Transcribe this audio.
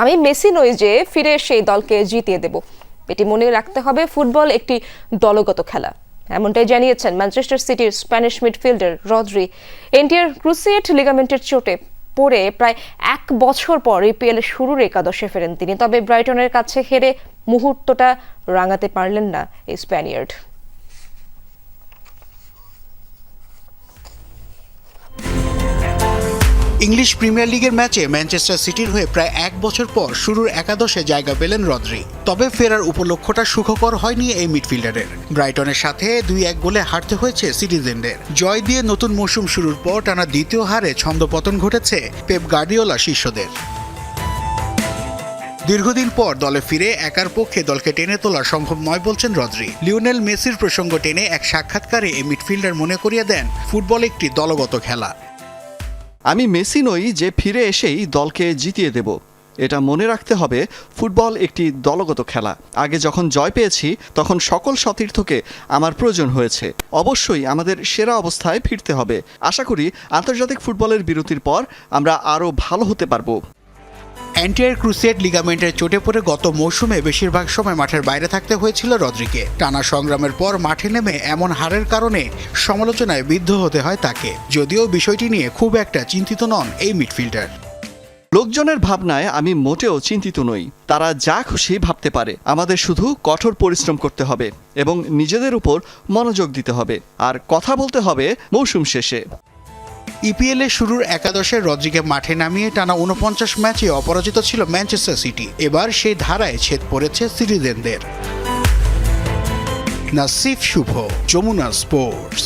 আমি মেসি নই যে ফিরে সেই দলকে জিতিয়ে দেব। এটি মনে রাখতে হবে, ফুটবল একটি দলগত খেলা। এমনটাই জানিয়েছেন ম্যানচেস্টার সিটির Spanish midfielder Rodri. Anterior cruciate লিগামেন্টের চোটে পড়ে প্রায় এক বছর পর ইপিএল শুরুর একাদশে ফেরেন তিনি। তবে ব্রাইটনের কাছে হেরে মুহূর্তটা রাঙাতে পারলেন না এই স্প্যানিয়ার্ড। ইংলিশ প্রিমিয়ার লিগের ম্যাচে ম্যানচেস্টার সিটির হয়ে প্রায় এক বছর পর শুরুর একাদশে জায়গা পেলেন রদ্রি। তবে ফেরার উপলক্ষটা সুখকর হয়নি এই মিডফিল্ডারের। ব্রাইটনের সাথে দুই এক গোলে হারতে হয়েছে সিটিজেনদের। জয় দিয়ে নতুন মৌসুম শুরুর পর টানা দ্বিতীয় হারে ছন্দপতন ঘটেছে পেপ গার্ডিওলা শিষ্যদের দীর্ঘদিন পর দলে ফিরে একার পক্ষে দলকে টেনে তোলা সম্ভব নয় বলছেন রদ্রি। লিওনেল মেসির প্রসঙ্গ টেনে এক সাক্ষাৎকারে এই মিডফিল্ডার মনে করিয়ে দেন, ফুটবল একটি দলগত খেলা। আমি মেসি নই যে ফিরে এসেই দলকে জিতিয়ে দেব। এটা মনে রাখতে হবে, ফুটবল একটি দলগত খেলা। আগে যখন জয় পেয়েছি, তখন সকল সতীর্থকে আমার প্রয়োজন হয়েছে। অবশ্যই আমাদের সেরা অবস্থায় ফিরতে হবে। আশা করি আন্তর্জাতিক ফুটবলের বিরতির পর আমরা আরও ভালো হতে পারব। অ্যান্টিয়ার ক্রুসেড লিগামেন্টের চোটে পড়ে গত মৌসুমে বেশিরভাগ সময় মাঠের বাইরে থাকতে হয়েছিল রদ্রিকে। টানা সংগ্রামের পর মাঠে নেমে এমন হারের কারণে সমালোচনায় বিদ্ধ হতে হয় তাকে। যদিও বিষয়টি নিয়ে খুব একটা চিন্তিত নন এই মিডফিল্ডার। লোকজনের ভাবনায় আমি মোটেও চিন্তিত নই। তারা যা খুশি ভাবতে পারে। আমাদের শুধু কঠোর পরিশ্রম করতে হবে এবং নিজেদের উপর মনোযোগ দিতে হবে। আর কথা বলতে হবে মৌসুম শেষে। ইপিএল এর শুরুর একাদশে রদ্রিকে মাঠে নামিয়ে টানা উনপঞ্চাশ ম্যাচে অপরাজিত ছিল ম্যানচেস্টার সিটি। এবার সেই ধারায় ছেদ পড়েছে সিটিজেনদের নাসিফ শুভ, যমুনা স্পোর্টস।